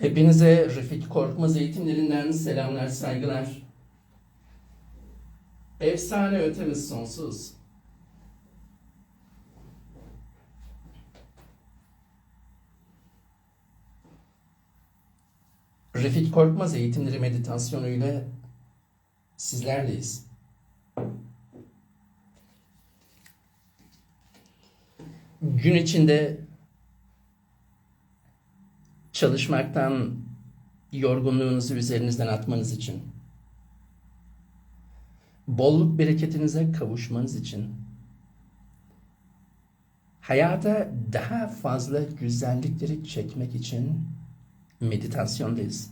Hepinize Refik Korkmaz eğitimlerinden selamlar, saygılar. Efsane ötemiz sonsuz. Refik Korkmaz eğitimleri meditasyonu ile sizlerleyiz. Gün içinde çalışmaktan yorgunluğunuzu üzerinizden atmanız için, bolluk bereketinize kavuşmanız için, hayata daha fazla güzellikleri çekmek için meditasyondayız.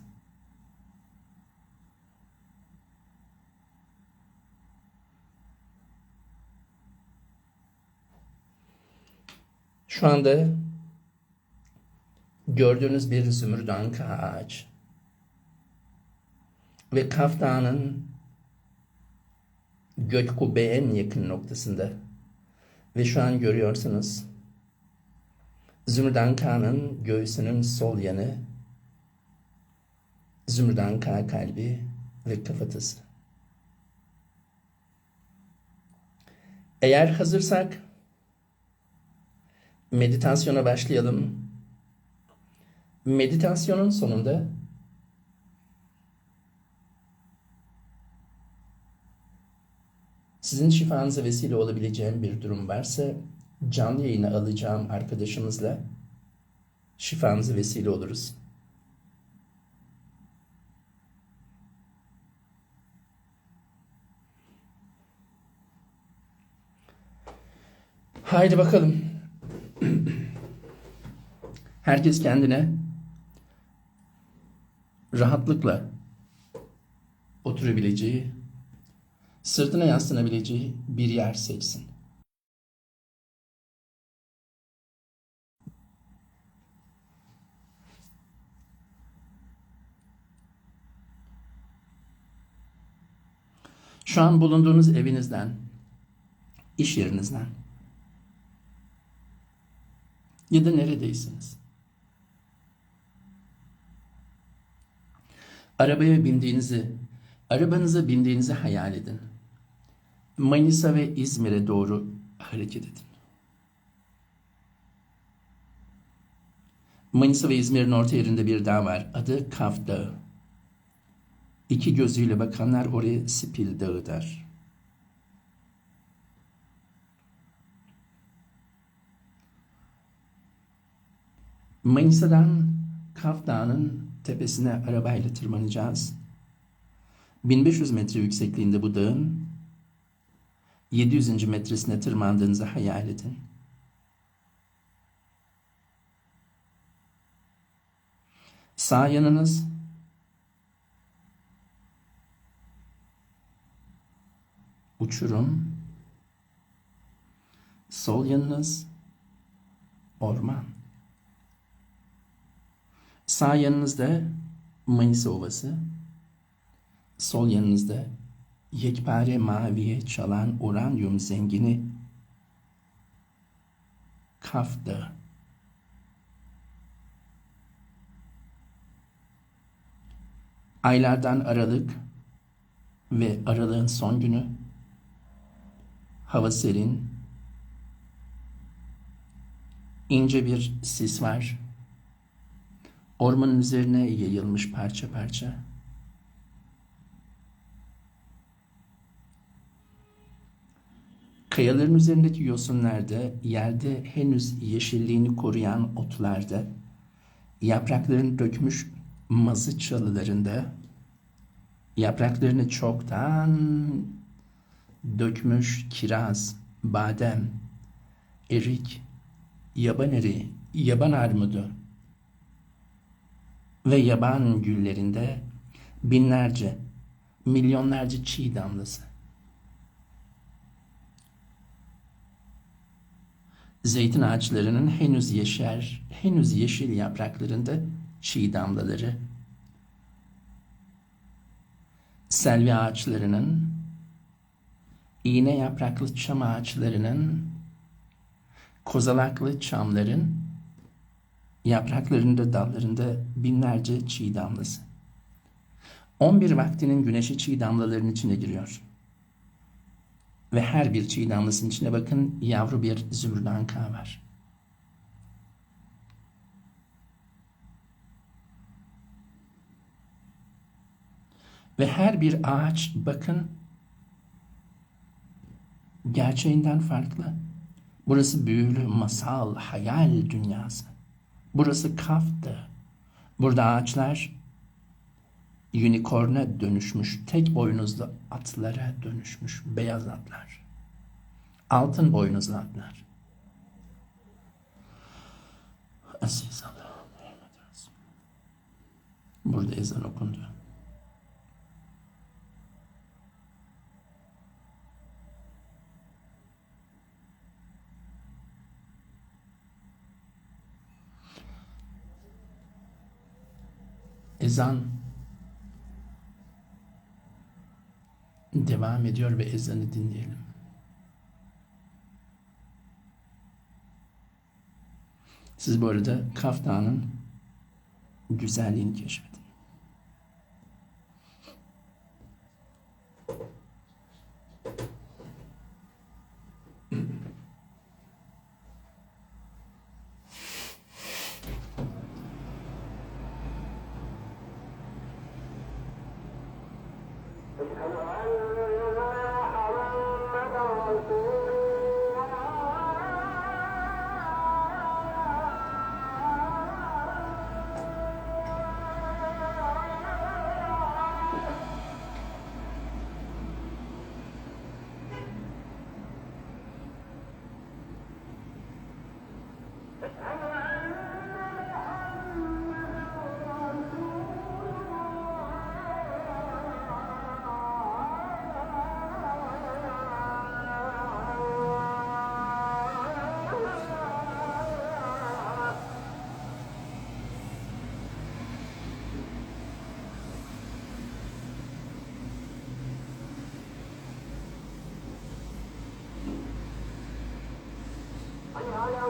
Şu anda gördüğünüz bir zümrüdanka ağaç ve Kaf Dağı'nın gök kubbeye en yakın noktasında ve şu an görüyorsunuz Zümrüdanka'nın göğsünün sol yanı Zümrüdanka kalbi ve kafatası. Eğer hazırsak meditasyona başlayalım. Meditasyonun sonunda sizin şifanıza vesile olabileceğim bir durum varsa canlı yayına alacağım arkadaşımızla şifanıza vesile oluruz. Haydi bakalım. Herkes kendine rahatlıkla oturabileceği, sırtına yaslanabileceği bir yer seçsin. Şu an bulunduğunuz evinizden, iş yerinizden ya da neredeysiniz? Arabaya bindiğinizi, arabanıza bindiğinizi hayal edin. Manisa ve İzmir'e doğru hareket edin. Manisa ve İzmir'in orta yerinde bir dağ var. Adı Kaf Dağı. İki gözüyle bakanlar oraya Spil Dağı der. Manisa'dan Kaf Dağı'nın tepesine arabayla tırmanacağız. 1500 metre yüksekliğinde bu dağın 700. metresine tırmandığınızı hayal edin. Sağ yanınız uçurum, sol yanınız orman. Sağ yanınızda Manisa Ovası, sol yanınızda yekpare maviye çalan uranyum zengini Kaf Dağı. Aylardan Aralık ve Aralık'ın son günü hava serin, ince bir sis var. Ormanın üzerine yayılmış parça parça. Kayaların üzerindeki yosunlarda, yerde henüz yeşilliğini koruyan otlarda, yaprakların dökmüş mazı çalılarında, yapraklarını çoktan dökmüş kiraz, badem, erik, yaban eri, yaban armudu, ve yaban güllerinde binlerce, milyonlarca çiğ damlası. Zeytin ağaçlarının henüz yeşer, henüz yeşil yapraklarında çiğ damlaları. Selvi ağaçlarının, iğne yapraklı çam ağaçlarının, kozalaklı çamların Yapraklarında, dallarında binlerce çiğ damlası. 11 vaktinin güneşi çiğ damlaların içine giriyor. Ve her bir çiğ damlasının içine bakın yavru bir zümrüdanka var. Ve her bir ağaç bakın gerçeğinden farklı. Burası büyülü, masal, hayal dünyası. Burası kaftı. Burada ağaçlar unicorn'a dönüşmüş, tek boynuzlu atlara dönüşmüş beyaz atlar. Altın boynuzlu atlar. Aziz Allah'ım. Burada ezan okundu. Ezan devam ediyor ve ezanı dinleyelim. Siz bu arada Kaf Dağı'nın güzelliğini keşfedin. Olha, olha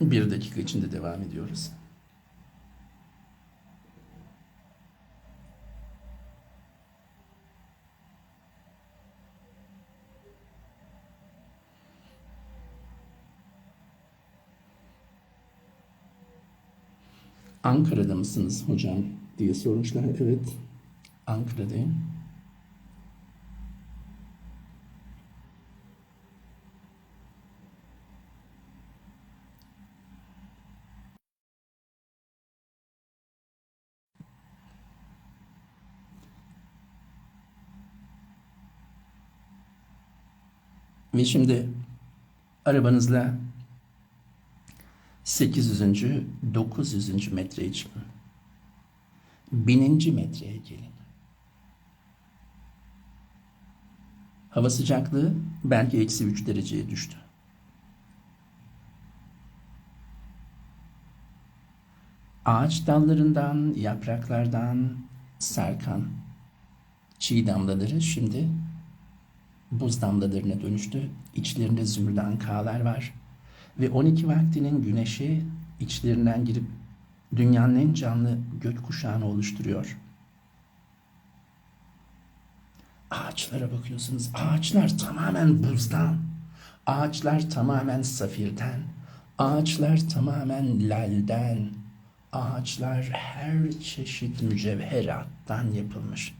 Bir dakika içinde devam ediyoruz. Ankara'da mısınız hocam diye sormuşlar. Evet, Ankara'dayım. Ve şimdi arabanızla 800. 900. metreye çıkın. Bininci metreye gelin. Hava sıcaklığı belki eksi 3 dereceye düştü. Ağaç dallarından, yapraklardan sarkan çiğ damlaları şimdi buz damlalarına dönüştü. İçlerinde zümrüt kağlar var. Ve 12 vaktinin güneşi içlerinden girip dünyanın en canlı gökkuşağını oluşturuyor. Ağaçlara bakıyorsunuz. Ağaçlar tamamen buzdan. Ağaçlar tamamen safirden. Ağaçlar tamamen lalden. Ağaçlar her çeşit mücevherattan yapılmış.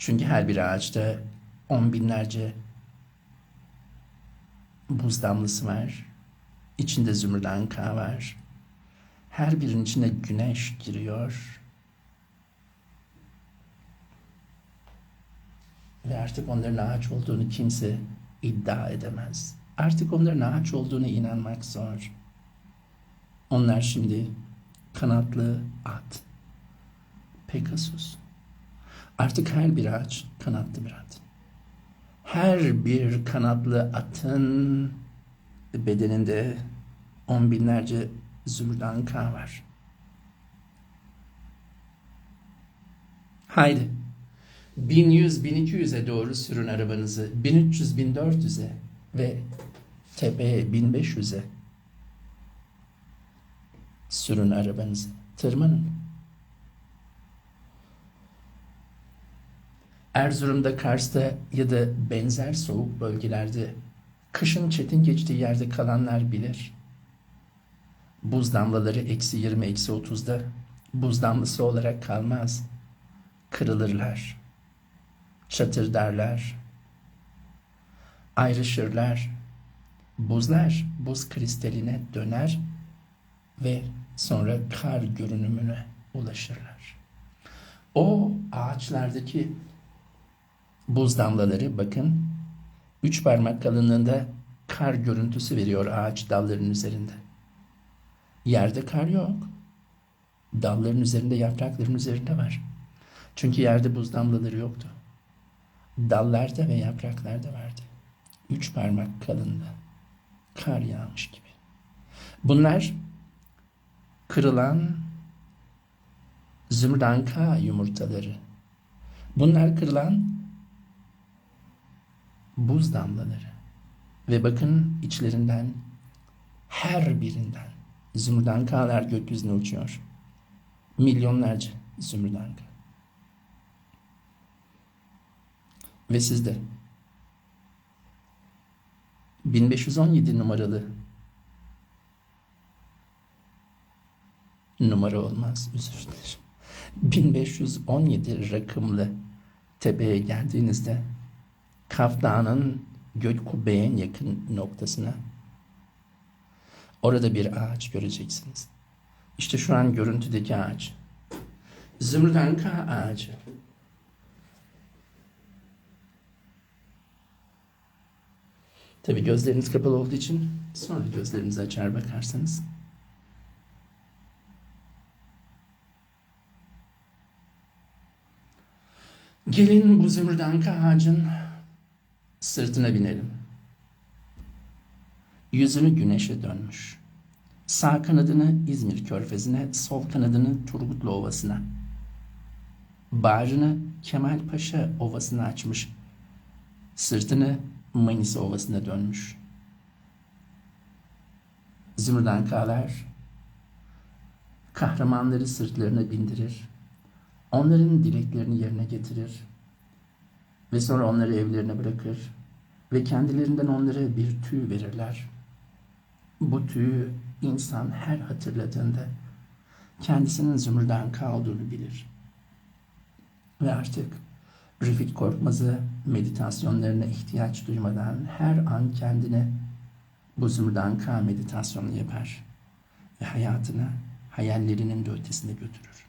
Çünkü her bir ağaçta on binlerce buz damlası var. İçinde zümrüt anka var. Her birinin içine güneş giriyor. Ve artık onların ağaç olduğunu kimse iddia edemez. Artık onların ağaç olduğunu inanmak zor. Onlar şimdi kanatlı at. Pegasus. Artık her bir ağaç kanatlı bir at. Her bir kanatlı atın bedeninde on binlerce zümrüt anka var. Haydi. 1100, 1200'e doğru sürün arabanızı. 1300, 1400'e ve tepeye 1500'e sürün arabanızı. Tırmanın. Erzurum'da, Kars'ta ya da benzer soğuk bölgelerde kışın çetin geçtiği yerde kalanlar bilir. Buz damlaları eksi 20, eksi 30'da buz damlası olarak kalmaz. Kırılırlar. Çatırdarlar. Ayrışırlar. Buzlar buz kristaline döner ve sonra kar görünümüne ulaşırlar. O ağaçlardaki buz damlaları bakın üç parmak kalınlığında kar görüntüsü veriyor ağaç dallarının üzerinde. Yerde kar yok. Dalların üzerinde, yaprakların üzerinde var. Çünkü yerde buz damlaları yoktu. Dallarda ve yapraklarda vardı. Üç parmak kalınlığı. Kar yağmış gibi. Bunlar kırılan zümrdanka yumurtaları. Bunlar kırılan buz damlaları. Ve bakın içlerinden her birinden zümrüdankalar gökyüzüne uçuyor. Milyonlarca zümrüdanka. Ve sizde 1517 numaralı numara olmaz özür dilerim. 1517 rakımlı tepeye geldiğinizde Kaf Dağı'nın gök kubbeye yakın noktasına orada bir ağaç göreceksiniz. İşte şu an görüntüdeki ağaç. Zümrüdanka ağacı. Tabi gözleriniz kapalı olduğu için sonra gözlerinizi açar bakarsanız. Gelin bu zümrüdanka ağacın sırtına binelim. Yüzünü güneşe dönmüş. Sağ kanadını İzmir körfezine, sol kanadını Turgutlu Ovası'na. Bağrını Kemal Paşa Ovası'na açmış. Sırtını Manisa Ovası'na dönmüş. Zümrüdankalar kahramanları sırtlarına bindirir. Onların dileklerini yerine getirir. Ve sonra onları evlerine bırakır. Ve kendilerinden onlara bir tüy verirler. Bu tüyü insan her hatırladığında kendisinin zümrüdanka olduğunu bilir. Ve artık Refik Korkmaz'ı meditasyonlarına ihtiyaç duymadan her an kendine bu zümrüdanka meditasyonu yapar ve hayatını hayallerinin de ötesine götürür.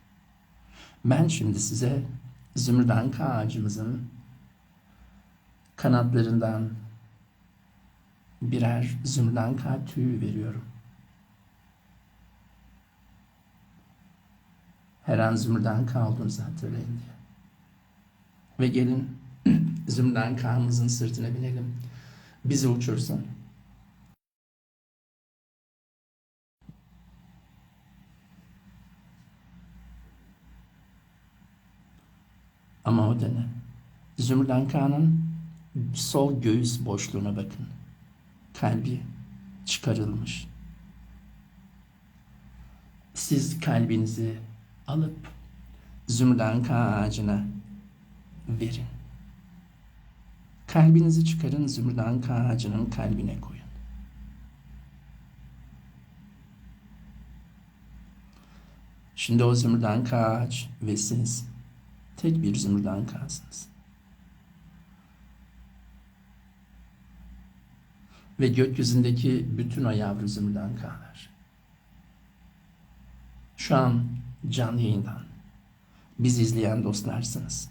Ben şimdi size zümrüdanka ağacımızın kanatlarından birer zümrüdanka tüyü veriyorum. Her an zümrüdanka olduğunuzu hatırlayın diye. Ve gelin zümrüdankamızın sırtına binelim. Bizi uçursun. Ama o da ne? Sol göğüs boşluğuna bakın. Kalbi çıkarılmış. Siz kalbinizi alıp Zümrüdanka ağacına verin. Kalbinizi çıkarın Zümrüdanka ağacının kalbine koyun. Şimdi o Zümrüdanka ağaç ve siz tek bir Zümrüdankasınız. Ve gökyüzündeki bütün o yavru Zümrüdankalar. Şu an canlı yayından biz izleyen dostlarsınız.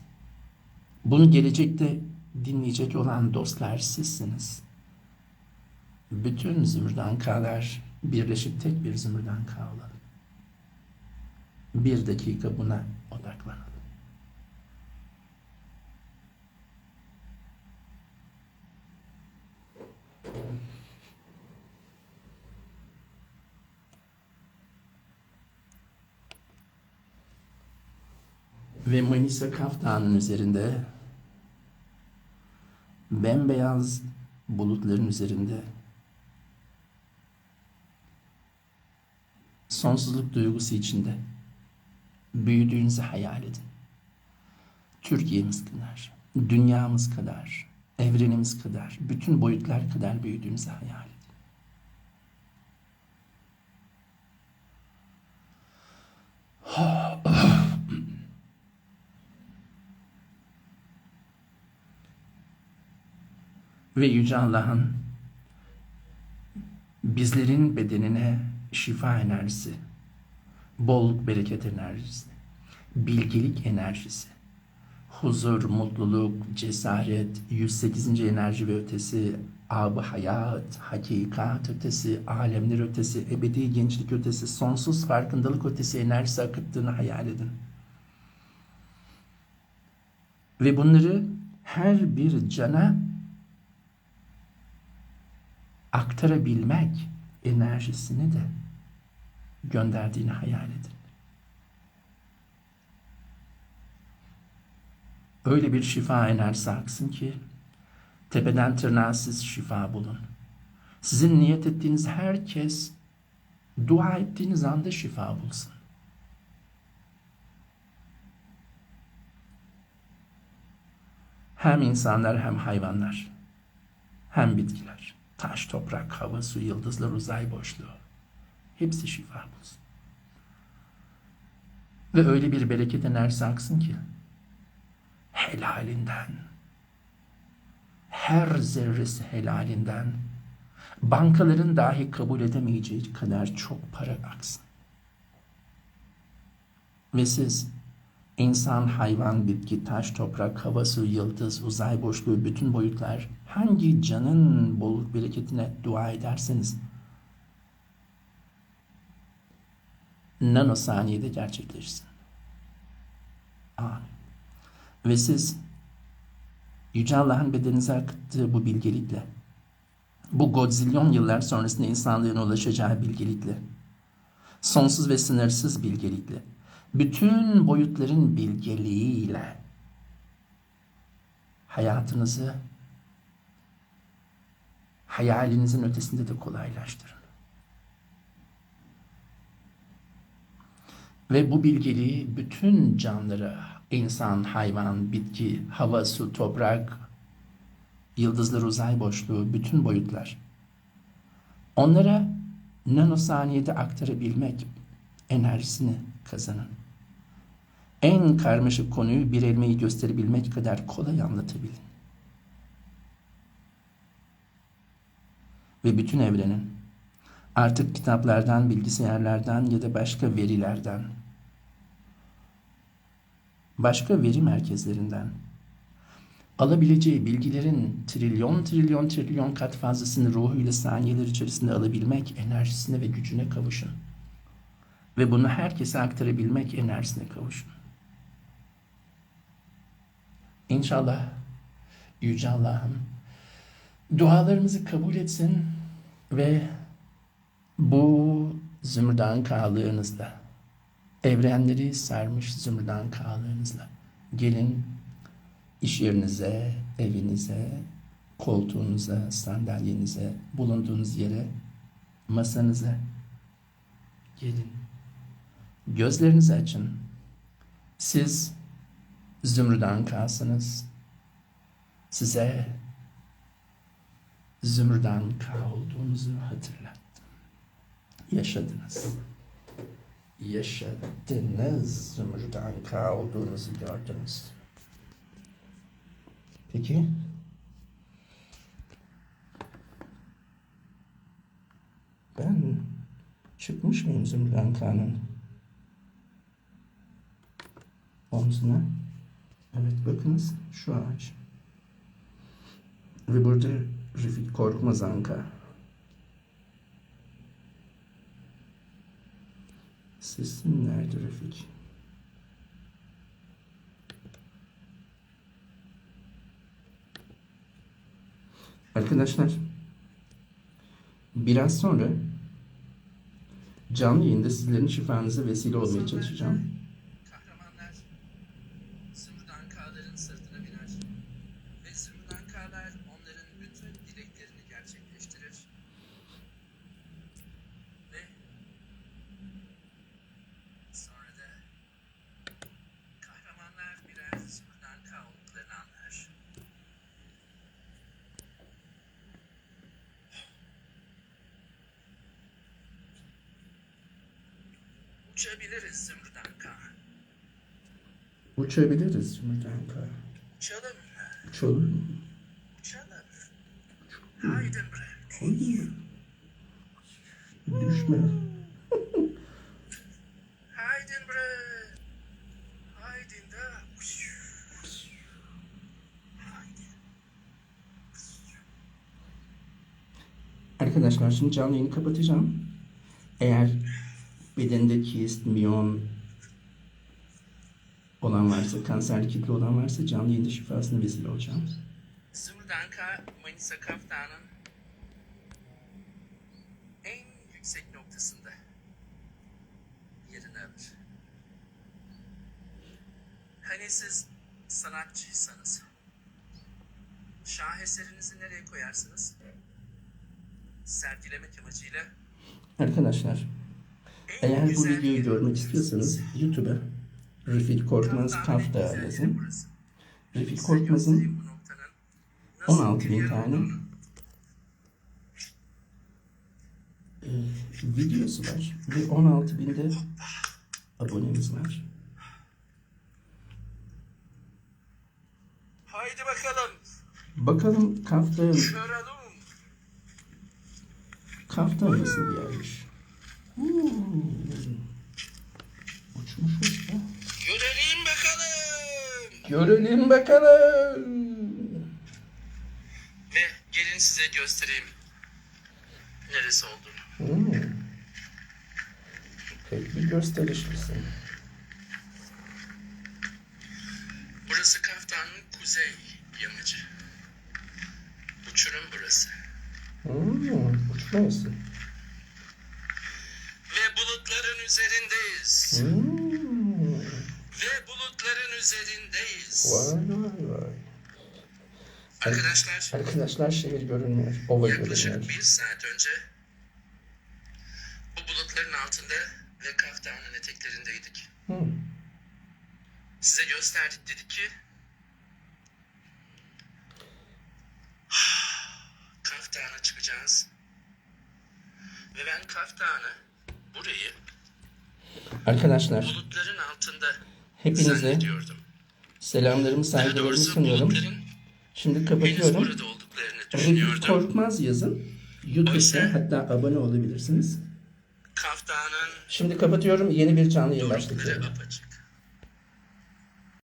Bunu gelecekte dinleyecek olan dostlar sizsiniz. Bütün zümrüdankalar birleşip tek bir zümrüdanka olalım. Bir dakika buna odaklanalım. Ve Manisa Kaf Dağı'nın üzerinde bembeyaz bulutların üzerinde sonsuzluk duygusu içinde büyüdüğünüzü hayal edin. Türkiye'miz kadar, dünyamız kadar, evrenimiz kadar, bütün boyutlar kadar büyüdüğünüzü hayal edin. Ve Yüce Allah'ın bizlerin bedenine şifa enerjisi, bolluk bereket enerjisi, bilgelik enerjisi, huzur, mutluluk, cesaret, 108. enerji ve ötesi, ab hayat, hakikat ötesi, alemler ötesi, ebedi gençlik ötesi, sonsuz farkındalık ötesi enerjisi akıttığını hayal edin. Ve bunları her bir cana aktarabilmek enerjisini de gönderdiğini hayal edin. Öyle bir şifa enerjisi aksın ki tepeden tırnağa siz şifa bulun. Sizin niyet ettiğiniz herkes dua ettiğiniz anda şifa bulsun. Hem insanlar hem hayvanlar, hem bitkiler, taş, toprak, hava, su, yıldızlar, uzay boşluğu. Hepsi şifa bulsun. Ve öyle bir bereket enerjisi aksın ki helalinden her zerresi helalinden bankaların dahi kabul edemeyeceği kadar çok para aksın. Ve siz insan, hayvan, bitki, taş, toprak, hava, su, yıldız, uzay boşluğu, bütün boyutlar hangi canın bolluk bereketine dua ederseniz nanosaniyede gerçekleşsin. Amin. Ve siz Yüce Allah'ın bedeninize akıttığı bu bilgelikle, bu godzilyon yıllar sonrasında insanlığın ulaşacağı bilgelikle, sonsuz ve sınırsız bilgelikle, bütün boyutların bilgeliğiyle hayatınızı hayalinizin ötesinde de kolaylaştırın. Ve bu bilgeliği bütün canlıra, insan, hayvan, bitki, hava, su, toprak, yıldızlar, uzay boşluğu, bütün boyutlar. Onlara nanosaniyede aktarabilmek enerjisini kazanın. En karmaşık konuyu bir elmayı gösterebilmek kadar kolay anlatabilin. Ve bütün evrenin artık kitaplardan, bilgisayarlardan ya da başka verilerden, başka veri merkezlerinden alabileceği bilgilerin trilyon trilyon trilyon kat fazlasını ruhuyla saniyeler içerisinde alabilmek enerjisine ve gücüne kavuşun. Ve bunu herkese aktarabilmek enerjisine kavuşun. İnşallah Yüce Allah'ım dualarımızı kabul etsin ve bu zümrüdan kağlığınızla evrenleri sarmış zümrüdan kağlığınızla gelin iş yerinize, evinize, koltuğunuza, sandalyenize, bulunduğunuz yere, masanıza gelin. Gözlerinizi açın. Siz zümrüdan kalsınız. Size zümrüdan K olduğunuzu hatırlattım. Yaşadınız. Yaşadınız. Zümrüdan K olduğunuzu gördünüz. Peki. Ben çıkmış mıyım Zümrüdan K'nın omzuna? Evet bakınız şu ağaç. Ve burada Refik Korkmaz Anka. Sesin nerede Refik? Arkadaşlar biraz sonra canlı yayında sizlerin şifanıza vesile olmaya çalışacağım. Kahramanlar Zümrüt Kağların sırtına biner ve Zümrüt Kağlar onların bütün dileklerini gerçekleştirir. Ve sonra da kahramanlar birer Zümrüt Kağ olduklarını anlar. Uçabiliriz Zümrüt Kağ. Uçabiliriz Zümrüdan K. Uçalım? Uçalım? Uçalım. Haydi bre. Hayır. Düşme. Haydi bre. Haydi da. Haydi. Arkadaşlar şimdi canlı yayını kapatacağım. Eğer bedeninde kist, miyon olan varsa, kanserli kitle olan varsa canlı yayında şifasına vesile olacağım. Zümrüdanka Manisa Kaftan'ın en yüksek noktasında yerini alır. Hani siz sanatçıysanız şaheserinizi nereye koyarsınız? Sergilemek amacıyla Arkadaşlar eğer bu videoyu görmek istiyorsanız YouTube'a Refik Korkmaz Kafta yazın. Refik Korkmaz'ın göstereyim bu noktanın nasıl 16 bir bin tane e, videosu var ve 16 binde abonemiz var. Haydi bakalım. Bakalım Kafta Şöralım. Kafta nasıl bir yermiş? Hmm. Görelim bakalım. Ve gelin size göstereyim neresi olduğunu. Hmm. Pek bir gösterişlisin. Burası Kaftan'ın kuzey yamacı. Uçurum burası. Hmm. Uçmayasın. Ve bulutların üzerindeyiz. Hmm. Bulutların üzerindeyiz. Vay vay vay. Arkadaşlar Arkadaşlar şehir görünmüyor. Ova yaklaşık görünüyor. bir saat önce bu bulutların altında ve Kaftan'ın eteklerindeydik. Hmm. Size gösterdik dedik ki Kaftan'a çıkacağız. Ve ben Kaftan Arkadaşlar Bulutların altında hepinize selamlarımı saygılarımı sunuyorum. Şimdi kapatıyorum. düşünüyordum. Korkmaz yazın. YouTube'da hatta abone olabilirsiniz. Şimdi kapatıyorum. Yeni bir canlı yayın başlatacağım.